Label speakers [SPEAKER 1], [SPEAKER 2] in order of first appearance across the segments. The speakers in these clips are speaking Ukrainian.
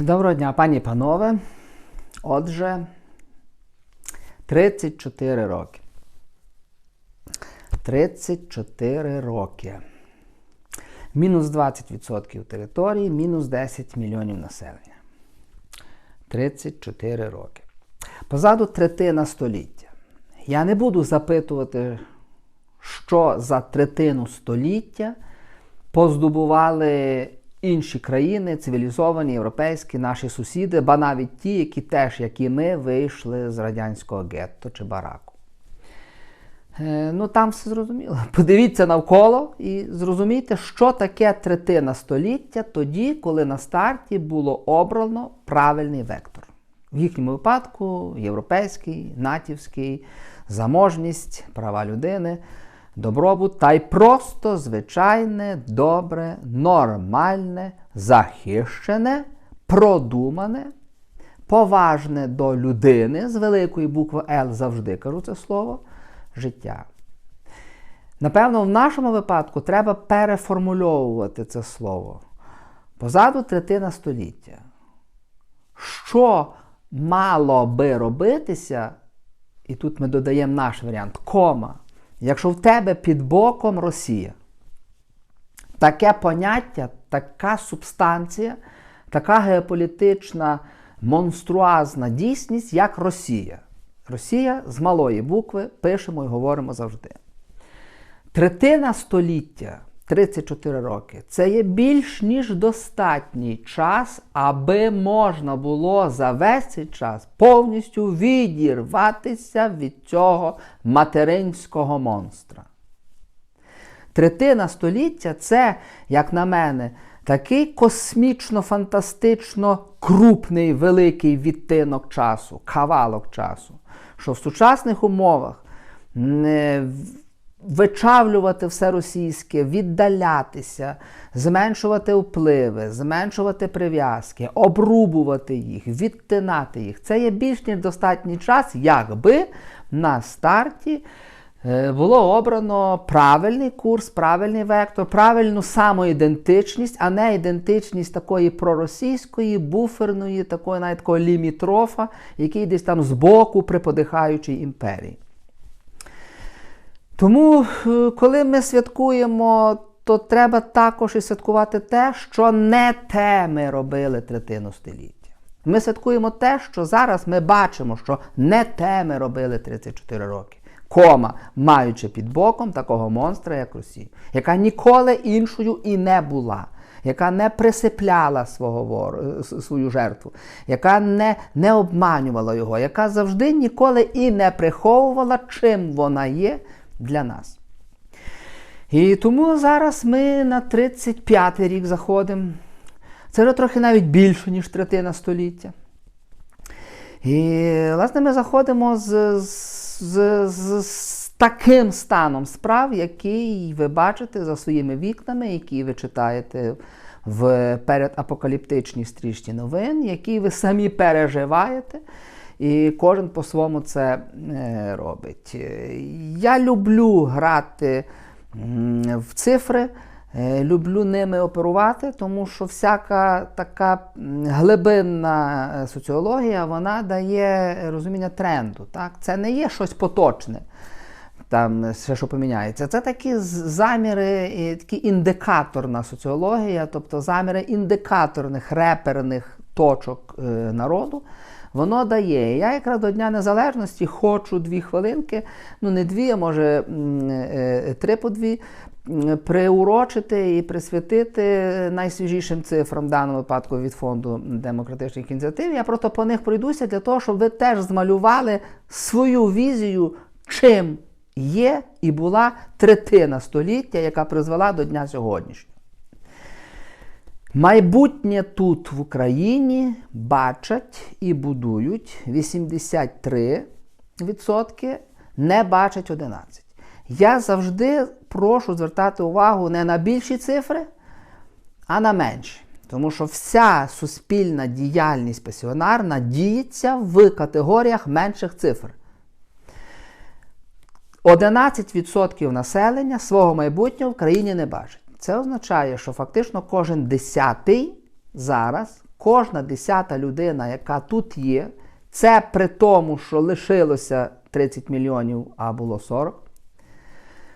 [SPEAKER 1] Доброго дня, пані і панове. Отже, 34 роки. 34 роки. Мінус 20% території, мінус 10 мільйонів населення. 34 роки. Позаду третина століття. Я не буду запитувати, що за третину століття поздобували інші країни, цивілізовані, європейські, наші сусіди, ба навіть ті, які теж, як і ми, вийшли з радянського гетто чи бараку. Е, ну там все зрозуміло. Подивіться навколо і зрозумійте, що таке третина століття тоді, коли на старті було обрано правильний вектор. В їхньому випадку європейський, натівський, заможність, права людини, добробут та й просто звичайне, добре, нормальне, захищене, продумане, поважне до людини з великої букви Л завжди кажу це слово життя. Напевно, в нашому випадку треба переформульовувати це слово. Позаду третина століття. Що мало би робитися, і тут ми додаємо наш варіант, кома, якщо в тебе під боком Росія. Таке поняття, така субстанція, така геополітична монструазна дійсність, як Росія. Росія з малої букви пишемо і говоримо завжди. Третина століття, 34 роки, це є більш ніж достатній час, аби можна було за весь цей час повністю відірватися від цього материнського монстра. Третина століття це, як на мене, такий космічно-фантастично крупний великий відтинок часу, кавалок часу, що в сучасних умовах не вичавлювати все російське, віддалятися, зменшувати впливи, зменшувати прив'язки, обрубувати їх, відтинати їх. Це є більш ніж достатній час, якби на старті. Було обрано правильний курс, правильний вектор, правильну самоідентичність, а не ідентичність такої проросійської, буферної, такої навіть такого лімітрофа, який десь там збоку при подихаючій імперії. Тому, коли ми святкуємо, то треба також і святкувати те, що не те ми робили третину століття. Ми святкуємо те, що зараз ми бачимо, що не те ми робили 34 роки. Кома, маючи під боком такого монстра, як Росія, яка ніколи іншою і не була, яка не присипляла свого вор... свою жертву, яка не, не обманювала його, яка завжди ніколи і не приховувала, чим вона є для нас. І тому зараз ми на 35-й рік заходимо. Це вже трохи навіть більше, ніж третина століття. І, власне, ми заходимо з, з, з, з таким станом справ, який ви бачите за своїми вікнами, які ви читаєте в передапокаліптичній стрічці новин, які ви самі переживаєте. І кожен по-своєму це робить. Я люблю грати в цифри, люблю ними оперувати, тому що всяка така глибинна соціологія вона дає розуміння тренду. Так? Це не є щось поточне, там все, що поміняється. Це такі заміри, такі індикаторна соціологія, тобто заміри індикаторних реперних точок народу. Воно дає. Я якраз до Дня Незалежності хочу дві хвилинки, ну не дві, а може три по дві, приурочити і присвятити найсвіжішим цифрам в даному випадку від фонду демократичних ініціатив. Я просто по них пройдуся для того, щоб ви теж змалювали свою візію, чим є і була третина століття, яка призвела до дня сьогоднішнього. Майбутнє тут в Україні бачать і будують 83%, не бачать 11%. Я завжди прошу звертати увагу не на більші цифри, а на менші. Тому що вся суспільна діяльність пасіонарна діється в категоріях менших цифр. 11% населення свого майбутнього в країні не бачить. Це означає, що фактично кожен десятий зараз, кожна десята людина, яка тут є, це при тому, що лишилося 30 мільйонів, а було 40.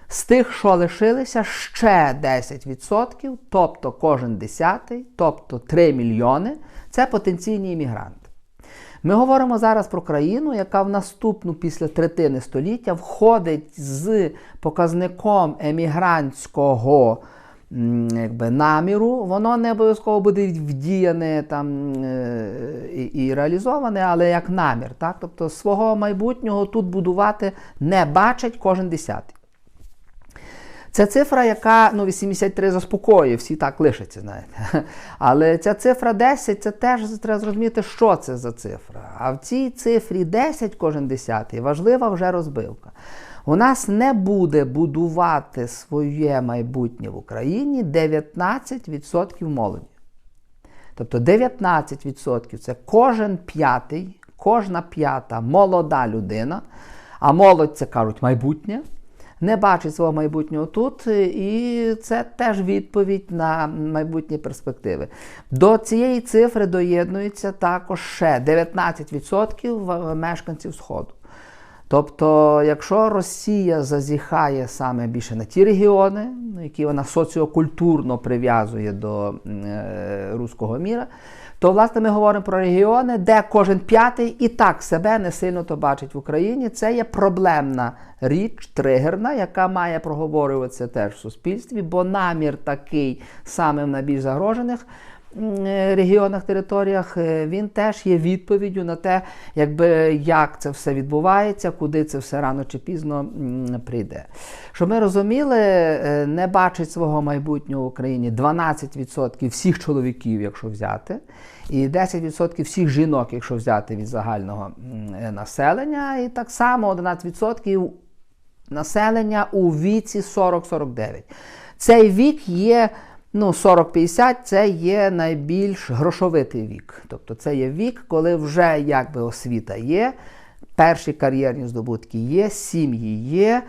[SPEAKER 1] З тих, що лишилися, ще 10%, тобто кожен десятий, тобто 3 мільйони це потенційні іммігранти. Ми говоримо зараз про країну, яка в наступну після третини століття входить з показником емігрантського якби, наміру. Воно не обов'язково буде вдіяне там, е, і, і реалізоване, але як намір. Так? Тобто свого майбутнього тут будувати не бачить кожен десятий. Це цифра, яка ну, 83 заспокоює, всі так лишаться, знаєте. Але ця цифра 10 це теж треба зрозуміти, що це за цифра. А в цій цифрі 10 кожен десятий важлива вже розбивка. У нас не буде будувати своє майбутнє в Україні 19% молоді. Тобто 19% це кожен п'ятий, кожна п'ята молода людина, а молодь це кажуть майбутнє не бачить свого майбутнього тут, і це теж відповідь на майбутні перспективи. До цієї цифри доєднується також ще 19% мешканців Сходу. Тобто, якщо Росія зазіхає саме більше на ті регіони, які вона соціокультурно прив'язує до е, руського міра, то власне ми говоримо про регіони, де кожен п'ятий і так себе не сильно то бачить в Україні. Це є проблемна річ, тригерна, яка має проговорюватися теж в суспільстві, бо намір такий саме в найбільш загрожених. Регіонах, територіях, е, він теж є відповіддю на те, якби як це все відбувається, куди це все рано чи пізно прийде. Щоб ми розуміли, е, не бачить свого майбутнього в Україні 12% всіх чоловіків, якщо взяти, і 10% всіх жінок, якщо взяти від загального е, населення, і так само 11% населення у віці 40-49. Цей вік є. Ну, 40-50 це є найбільш грошовитий вік. Тобто це є вік, коли вже якби освіта є, перші кар'єрні здобутки є, сім'ї є,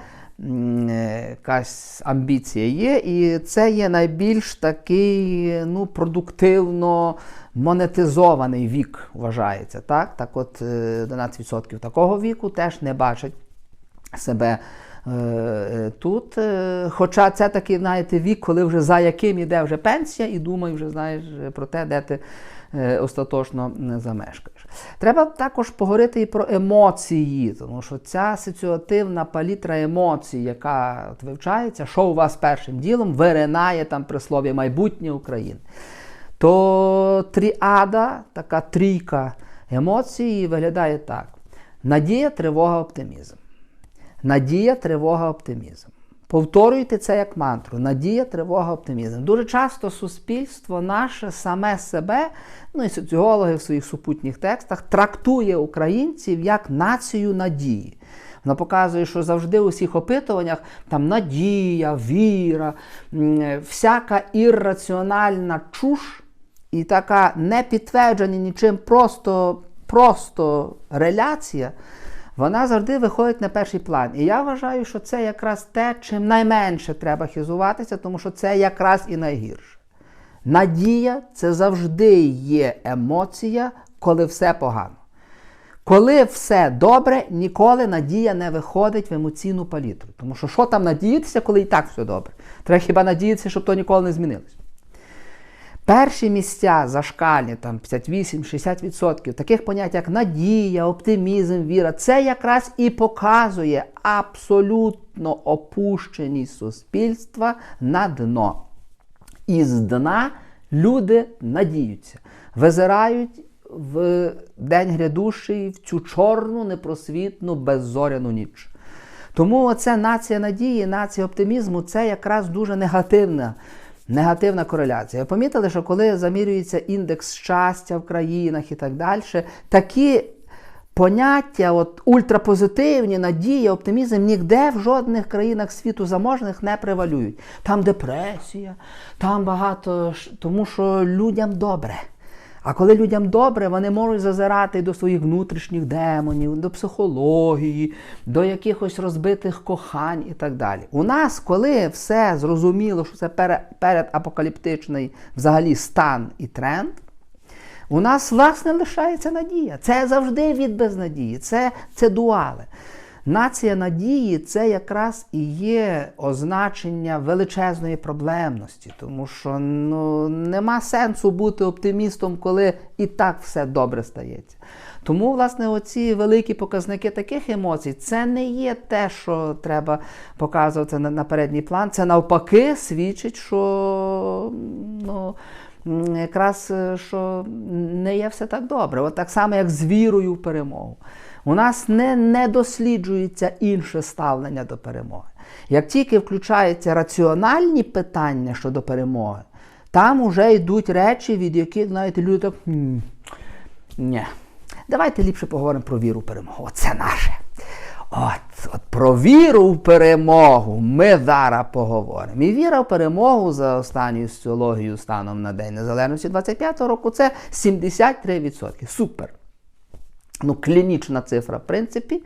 [SPEAKER 1] якась амбіція є, і це є найбільш такий ну, продуктивно монетизований вік, вважається. Так, так от 12% е, такого віку теж не бачать себе. Е, е, тут. Е, хоча це такий, знаєте, вік, коли вже за яким іде вже пенсія, і думаю, вже знаєш про те, де ти остаточно замешкаєш. Треба також поговорити і про емоції, тому що ця ситуативна палітра емоцій, яка вивчається, що у вас першим ділом виринає там при слові майбутнє України. То тріада, така трійка емоцій виглядає так: надія, тривога, оптимізм. Надія, тривога, оптимізм. Повторюйте це як мантру. Надія, тривога, оптимізм. Дуже часто суспільство наше саме себе, ну і соціологи в своїх супутніх текстах, трактує українців як націю надії. Вона показує, що завжди у всіх опитуваннях там надія, віра, всяка ірраціональна чуш і така не підтверджена нічим, просто, просто реляція вона завжди виходить на перший план. І я вважаю, що це якраз те, чим найменше треба хизуватися, тому що це якраз і найгірше. Надія це завжди є емоція, коли все погано. Коли все добре, ніколи надія не виходить в емоційну палітру. Тому що що там надіятися, коли і так все добре? Треба хіба надіятися, щоб то ніколи не змінилось. Перші місця зашкальні, там 58-60%, таких понять, як надія, оптимізм, віра, це якраз і показує абсолютно опущеність суспільства на дно. І з дна люди надіються, визирають в день грядущий в цю чорну, непросвітну, беззоряну ніч. Тому оця нація надії, нація оптимізму це якраз дуже негативна негативна кореляція. Ви помітили, що коли замірюється індекс щастя в країнах і так далі, такі поняття, от ультрапозитивні, надії, оптимізм ніде в жодних країнах світу заможних не превалюють. Там депресія, там багато, тому що людям добре. А коли людям добре, вони можуть зазирати до своїх внутрішніх демонів, до психології, до якихось розбитих кохань і так далі. У нас, коли все зрозуміло, що це передапокаліптичний взагалі стан і тренд, у нас, власне, лишається надія. Це завжди від безнадії, це, це дуали. Нація надії це якраз і є означення величезної проблемності, тому що ну, нема сенсу бути оптимістом, коли і так все добре стається. Тому, власне, оці великі показники таких емоцій, це не є те, що треба показувати на, передній план. Це навпаки свідчить, що ну, якраз е, що не є все так добре. От так само, як з вірою в перемогу. У нас не, не досліджується інше ставлення до перемоги. Як тільки включаються раціональні питання щодо перемоги, там вже йдуть речі, від яких, знаєте, люди так. Ні. Давайте ліпше поговоримо про віру в перемогу. Оце наше. От, от про віру в перемогу ми зараз поговоримо. І віра в перемогу за останньою соціологією станом на День Незалежності 25-го року це 73%. Супер. Ну, клінічна цифра, в принципі.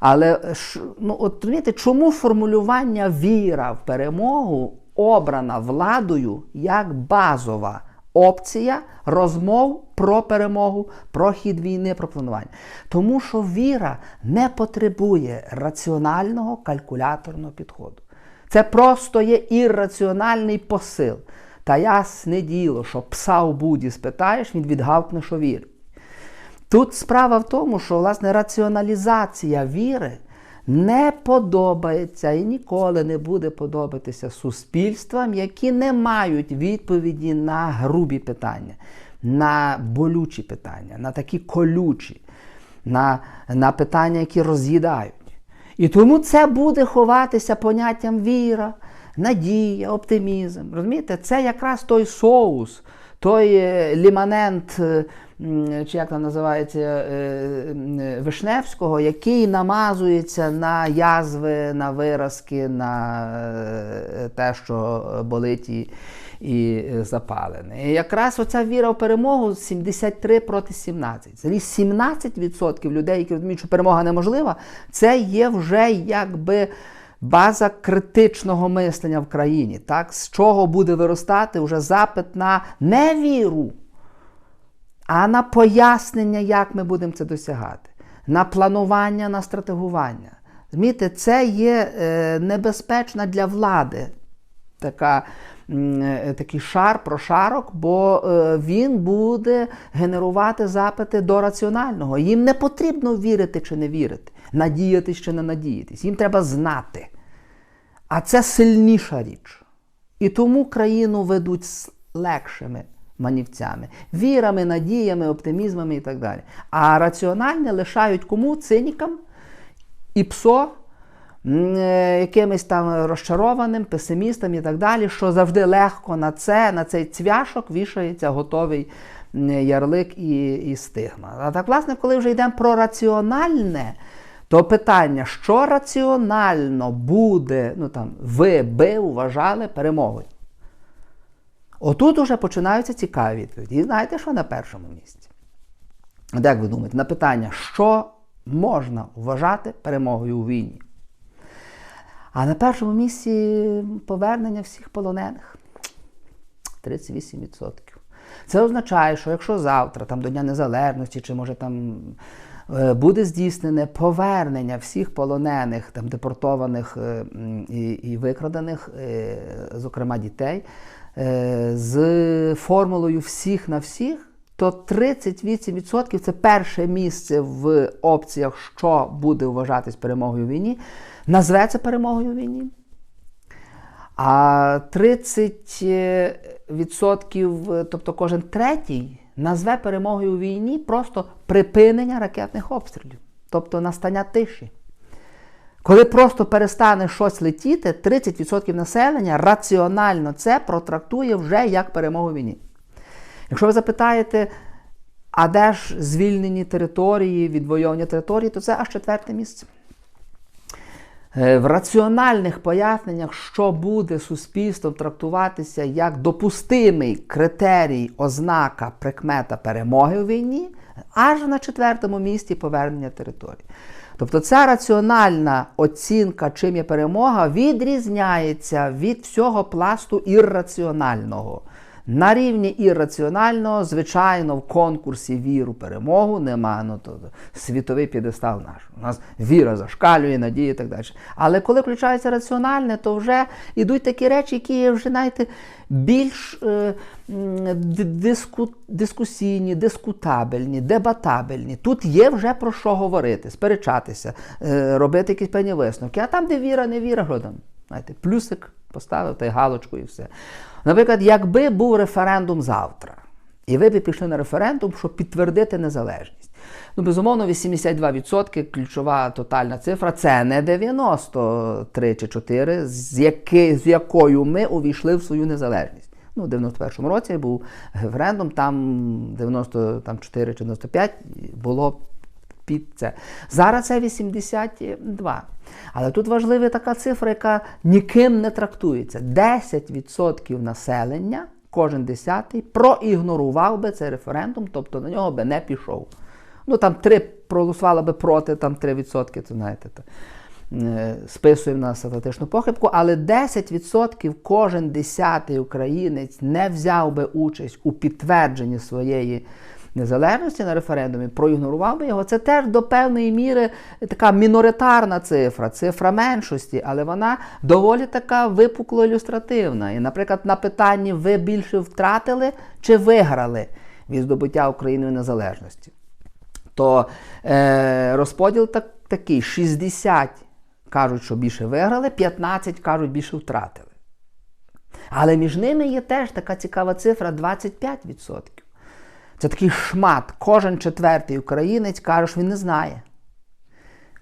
[SPEAKER 1] Але ну, от, розумієте, чому формулювання віра в перемогу обрана владою як базова опція розмов про перемогу, про хід війни, про планування? Тому що віра не потребує раціонального калькуляторного підходу. Це просто є ірраціональний посил. Та ясне діло, що пса у буді спитаєш, він відгавкне, що вірить. Тут справа в тому, що власне раціоналізація віри не подобається і ніколи не буде подобатися суспільствам, які не мають відповіді на грубі питання, на болючі питання, на такі колючі, на, на питання, які роз'їдають. І тому це буде ховатися поняттям віра, надія, оптимізм. Розумієте, це якраз той соус, той е, ліманент, е, чи як там називається, е, Вишневського, який намазується на язви, на виразки, на те, що болить і, і запалене. І якраз оця віра в перемогу 73 проти 17. Взагалі 17% людей, які розуміють, що перемога неможлива, це є вже якби база критичного мислення в країні. Так? З чого буде виростати вже запит на не віру, а на пояснення, як ми будемо це досягати, на планування, на стратегування. Змієте, це є е, небезпечна для влади така, е, такий шар прошарок, бо е, він буде генерувати запити до раціонального. Їм не потрібно вірити чи не вірити, надіятись чи не надіятись. Їм треба знати. А це сильніша річ. І тому країну ведуть з легшими манівцями, вірами, надіями, оптимізмами і так далі. А раціональне лишають кому? Цинікам і ПСО, е, якимось там розчарованим, песимістам і так далі, що завжди легко на це, на цей цвяшок вішається готовий ярлик і, і стигма. А так, власне, коли вже йдемо про раціональне, то питання, що раціонально буде, ну там, ви би вважали перемогою. Отут уже починаються цікаві відповіді. І знаєте, що на першому місці? От як ви думаєте, на питання, що можна вважати перемогою у війні? А на першому місці повернення всіх полонених 38%. Це означає, що якщо завтра, там до Дня Незалежності, чи може там буде здійснене повернення всіх полонених, там депортованих е, і, і викрадених, е, зокрема дітей, е, з формулою всіх на всіх, то 38% це перше місце в опціях, що буде вважатись перемогою у війні, назветься перемогою у війні. А 30%, тобто кожен третій, назве перемогою у війні просто припинення ракетних обстрілів, тобто настання тиші. Коли просто перестане щось летіти, 30% населення раціонально це протрактує вже як перемогу у війні. Якщо ви запитаєте, а де ж звільнені території, відвоювання території, то це аж четверте місце. Е, В раціональних поясненнях, що буде суспільством трактуватися як допустимий критерій, ознака, прикмета перемоги у війні, аж на четвертому місці повернення території. Тобто ця раціональна оцінка, чим є перемога, відрізняється від всього пласту ірраціонального. На рівні ірраціонального, звичайно, в конкурсі віру перемогу нема. Ну, то, світовий підестал наш. У нас віра зашкалює, надія і так далі. Але коли включається раціональне, то вже йдуть такі речі, які є вже, знаєте, більш е, диску, дискусійні, дискутабельні, дебатабельні. Тут є вже про що говорити, сперечатися, е, робити якісь певні висновки. А там, де віра, не віра, знаєте, плюсик поставив та й галочку і все. Наприклад, якби був референдум завтра, і ви б пішли на референдум, щоб підтвердити незалежність. Ну, безумовно, 82% ключова тотальна цифра це не 93 чи 4, з, яки, з якою ми увійшли в свою незалежність. Ну, У 91-му році був референдум, там 94 чи 95 було під це. Зараз це 82. Але тут важлива така цифра, яка ніким не трактується. 10% населення, кожен десятий, проігнорував би цей референдум, тобто на нього би не пішов. Ну там 3 проголосували би проти, там 3%, це знаєте. То. Е, списуємо на статистичну похибку, але 10% кожен десятий українець не взяв би участь у підтвердженні своєї незалежності на референдумі, проігнорував би його. Це теж до певної міри така міноритарна цифра, цифра меншості, але вона доволі така випукло ілюстративна. І, наприклад, на питанні ви більше втратили чи виграли від здобуття Україною незалежності, то е, розподіл так, такий: 60 кажуть, що більше виграли, 15 кажуть, більше втратили. Але між ними є теж така цікава цифра 25%. Це такий шмат. Кожен четвертий українець каже, що він не знає.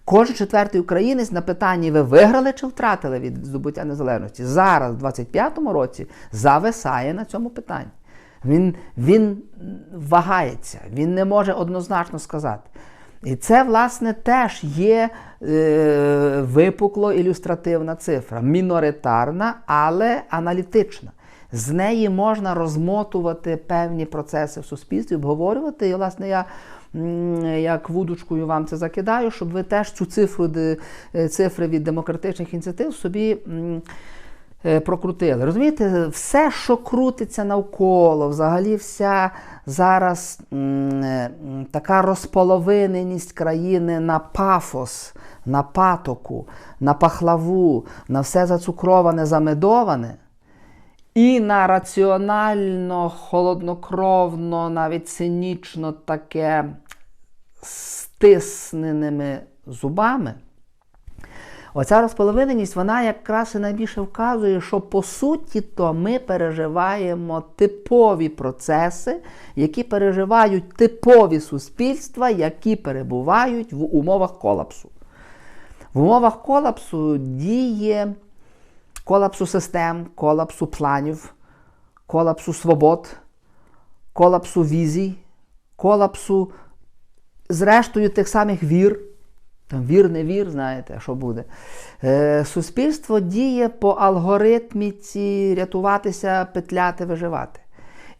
[SPEAKER 1] Кожен четвертий українець на питанні ви виграли чи втратили від здобуття незалежності. Зараз, в 25-му році, зависає на цьому питанні. Він він вагається, він не може однозначно сказати. І це, власне, теж є е, випукло ілюстративна цифра, міноритарна, але аналітична. З неї можна розмотувати певні процеси в суспільстві, обговорювати. І, власне, я як вудочкою вам це закидаю, щоб ви теж цю цифру е, цифри від демократичних ініціатив собі. Е, прокрутили. Розумієте, все, що крутиться навколо, взагалі вся зараз така розполовиненість країни на пафос, на патоку, на пахлаву, на все зацукроване, замедоване. І на раціонально, холоднокровно, навіть цинічно таке стисненими зубами. Оця розполовиненість, вона якраз і найбільше вказує, що по суті то ми переживаємо типові процеси, які переживають типові суспільства, які перебувають в умовах колапсу. В умовах колапсу діє колапсу систем, колапсу планів, колапсу свобод, колапсу візій, колапсу, зрештою, тих самих вір. Там Вір, не вір, знаєте, що буде. Е, Суспільство діє по алгоритміці рятуватися, петляти, виживати.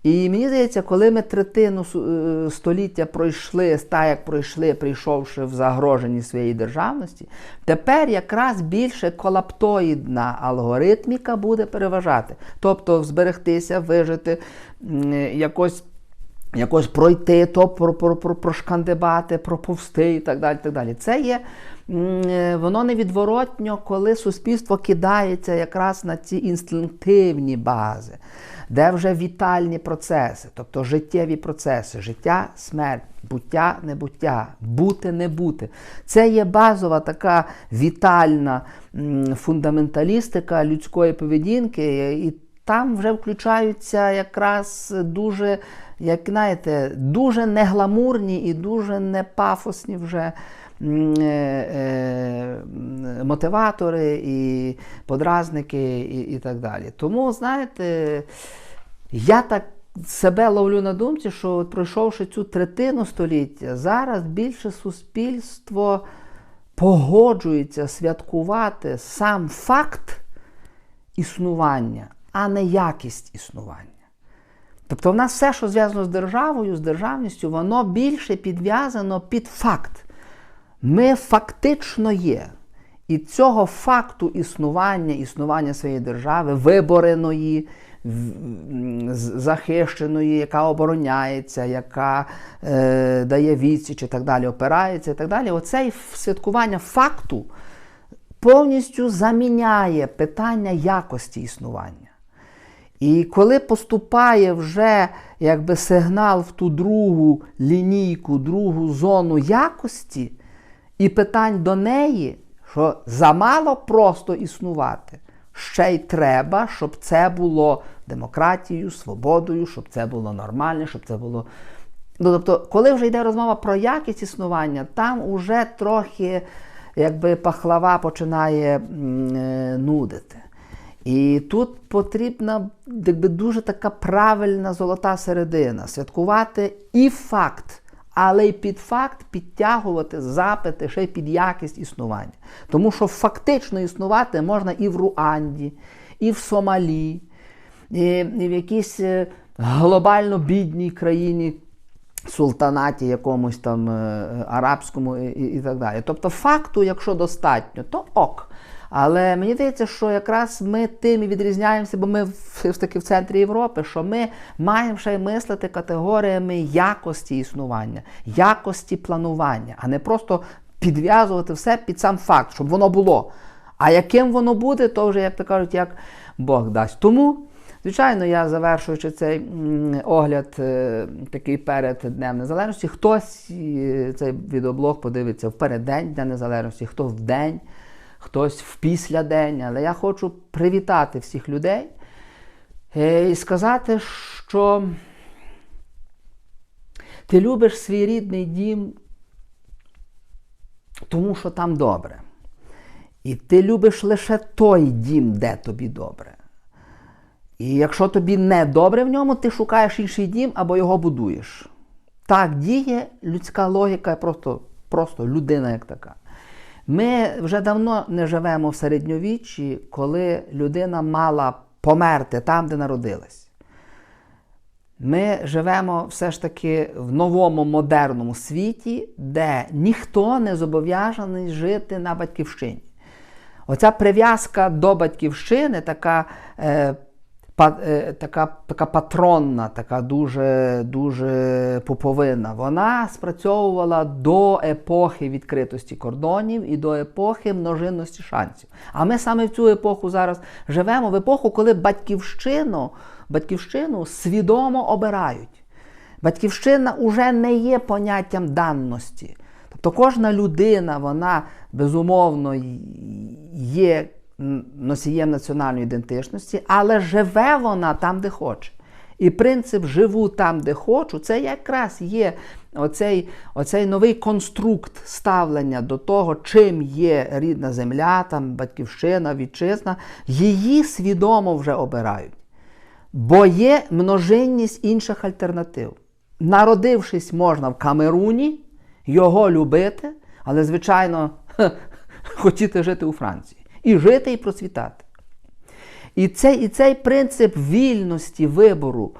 [SPEAKER 1] І мені здається, коли ми третину е, століття пройшли, ста, як пройшли, прийшовши в загрожені своєї державності, тепер якраз більше колаптоїдна алгоритміка буде переважати. Тобто зберегтися, вижити, якось якось пройти, то прошкандибати, проповсти і так далі. так далі. Це є е, воно невідворотньо, коли суспільство кидається якраз на ці інстинктивні бази, де вже вітальні процеси, тобто життєві процеси, життя, смерть, буття, небуття, бути, не бути. Це є базова така вітальна фундаменталістика людської поведінки. і там вже включаються якраз дуже, як знаєте, дуже негламурні і дуже непафосні вже е, е, мотиватори і подразники, і, і так далі. Тому, знаєте, я так. Себе ловлю на думці, що от пройшовши цю третину століття, зараз більше суспільство погоджується святкувати сам факт існування а не якість існування. Тобто в нас все, що зв'язано з державою, з державністю, воно більше підв'язано під факт. Ми фактично є. І цього факту існування, існування своєї держави, вибореної, захищеної, яка обороняється, яка е, дає відсіч і так далі, опирається і так далі. Оце святкування факту повністю заміняє питання якості існування. І коли поступає вже якби сигнал в ту другу лінійку, другу зону якості і питань до неї, що замало просто існувати, ще й треба, щоб це було демократією, свободою, щоб це було нормально, щоб це було. Ну, тобто, коли вже йде розмова про якість існування, там уже трохи якби пахлава починає е, нудити. І тут потрібна якби, дуже така правильна золота середина. Святкувати і факт, але й під факт підтягувати запити ще й під якість існування. Тому що фактично існувати можна і в Руанді, і в Сомалі, і, в якійсь е, глобально бідній країні. Султанаті якомусь там е, арабському і, і так далі. Тобто, факту, якщо достатньо, то ок. Але мені здається, що якраз ми тим і відрізняємося, бо ми все ж таки в центрі Європи, що ми маємо ще й мислити категоріями якості існування, якості планування, а не просто підв'язувати все під сам факт, щоб воно було. А яким воно буде, то вже, як то кажуть, як Бог дасть. Тому. Звичайно, я завершуючи цей огляд е, такий перед Днем Незалежності, хтось е, цей відеоблог подивиться в переддень Дня Незалежності, хто в день, хтось в післядень. Але я хочу привітати всіх людей е, і сказати, що ти любиш свій рідний дім, тому що там добре. І ти любиш лише той дім, де тобі добре. І якщо тобі не добре в ньому, ти шукаєш інший дім або його будуєш. Так діє людська логіка, просто, просто людина як така. Ми вже давно не живемо в середньовіччі, коли людина мала померти там, де народилась. Ми живемо все ж таки в новому модерному світі, де ніхто не зобов'язаний жити на батьківщині. Оця прив'язка до батьківщини, така, е, така, така патронна, така дуже, дуже пуповинна, вона спрацьовувала до епохи відкритості кордонів і до епохи множинності шансів. А ми саме в цю епоху зараз живемо, в епоху, коли батьківщину, батьківщину свідомо обирають. Батьківщина вже не є поняттям даності. Тобто кожна людина, вона безумовно є носієм національної ідентичності, але живе вона там, де хоче. І принцип живу там, де хочу, це якраз є оцей, оцей новий конструкт ставлення до того, чим є рідна земля, там, батьківщина, вітчизна. Її свідомо вже обирають. Бо є множинність інших альтернатив. Народившись можна в Камеруні, його любити, але, звичайно, хотіти жити у Франції. І жити, і процвітати. І цей, і цей принцип вільності вибору,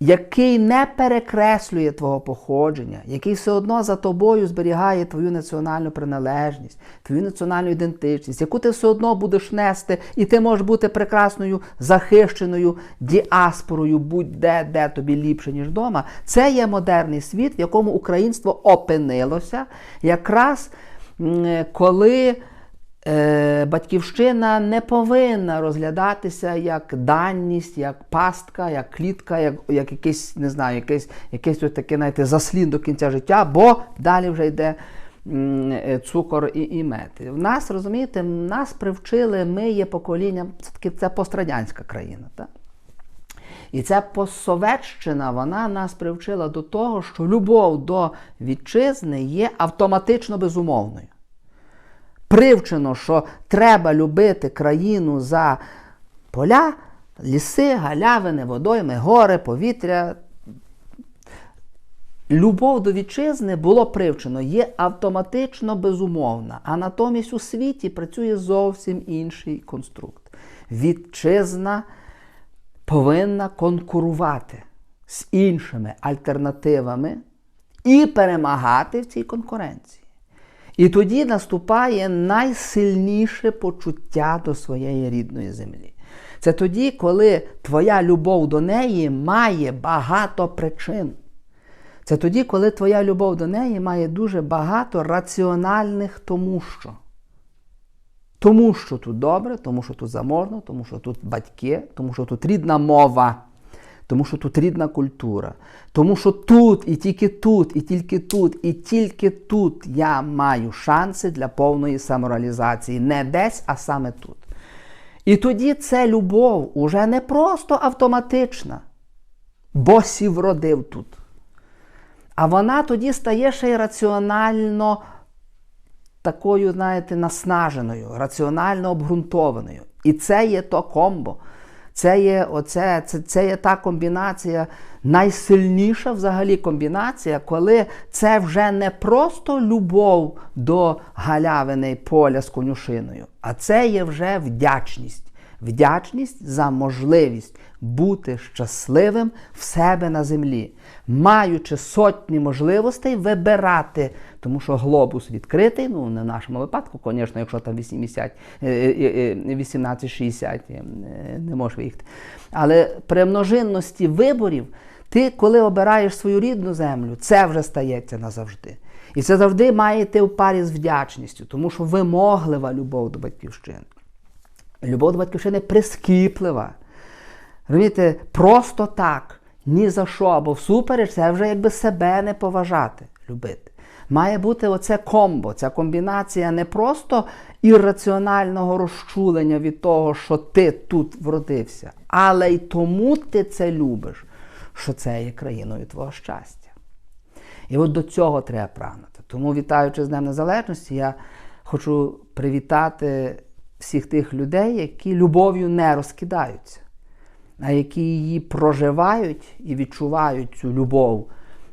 [SPEAKER 1] який не перекреслює твого походження, який все одно за тобою зберігає твою національну приналежність, твою національну ідентичність, яку ти все одно будеш нести, і ти можеш бути прекрасною захищеною діаспорою, будь-де, де тобі ліпше, ніж вдома. Це є модерний світ, в якому українство опинилося, якраз коли. Батьківщина не повинна розглядатися як данність, як пастка, як клітка, як як якийсь, не знаю, якийсь якийсь ось таке, знаєте, заслін до кінця життя, бо далі вже йде цукор і і мед. В нас, розумієте, нас привчили, ми є поколінням, це таки це пострадянська країна. Так? І ця постсоветщина, вона нас привчила до того, що любов до вітчизни є автоматично безумовною привчено, що треба любити країну за поля, ліси, галявини, водойми, гори, повітря. Любов до вітчизни було привчено, є автоматично безумовна, а натомість у світі працює зовсім інший конструкт. Вітчизна повинна конкурувати з іншими альтернативами і перемагати в цій конкуренції. І тоді наступає найсильніше почуття до своєї рідної землі. Це тоді, коли твоя любов до неї має багато причин. Це тоді, коли твоя любов до неї має дуже багато раціональних тому що. Тому що тут добре, тому що тут заможно, тому що тут батьки, тому що тут рідна мова, тому що тут рідна культура, тому що тут, і тільки тут, і тільки тут, і тільки тут я маю шанси для повної самореалізації. Не десь, а саме тут. І тоді це любов уже не просто автоматична, бо сі вродив тут. А вона тоді стає ще й раціонально такою, знаєте, наснаженою, раціонально обґрунтованою. І це є то комбо. Це є, оце, це, це є та комбінація, найсильніша взагалі комбінація, коли це вже не просто любов до галявини поля з конюшиною, а це є вже вдячність. Вдячність за можливість бути щасливим в себе на землі, маючи сотні можливостей вибирати, тому що глобус відкритий, ну не в нашому випадку, звісно, якщо там 80, е, е, 18-60 е, не можеш виїхати. Але при множинності виборів, ти, коли обираєш свою рідну землю, це вже стається назавжди. І це завжди має йти в парі з вдячністю, тому що вимоглива любов до батьківщини. Любов до батьківщини прискіплива. Розумієте, просто так, ні за що або всупереч, це вже якби себе не поважати, любити. Має бути оце комбо, ця комбінація не просто ірраціонального розчулення від того, що ти тут вродився, але й тому ти це любиш, що це є країною твого щастя. І от до цього треба прагнути. Тому, вітаючи з Днем Незалежності, я хочу привітати всіх тих людей, які любов'ю не розкидаються, а які її проживають і відчувають цю любов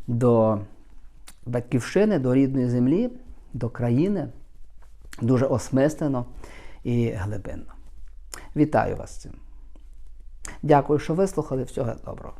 [SPEAKER 1] до батьківщини, до рідної землі, до країни дуже осмислено і глибинно. Вітаю вас з цим. Дякую, що вислухали. Всього доброго.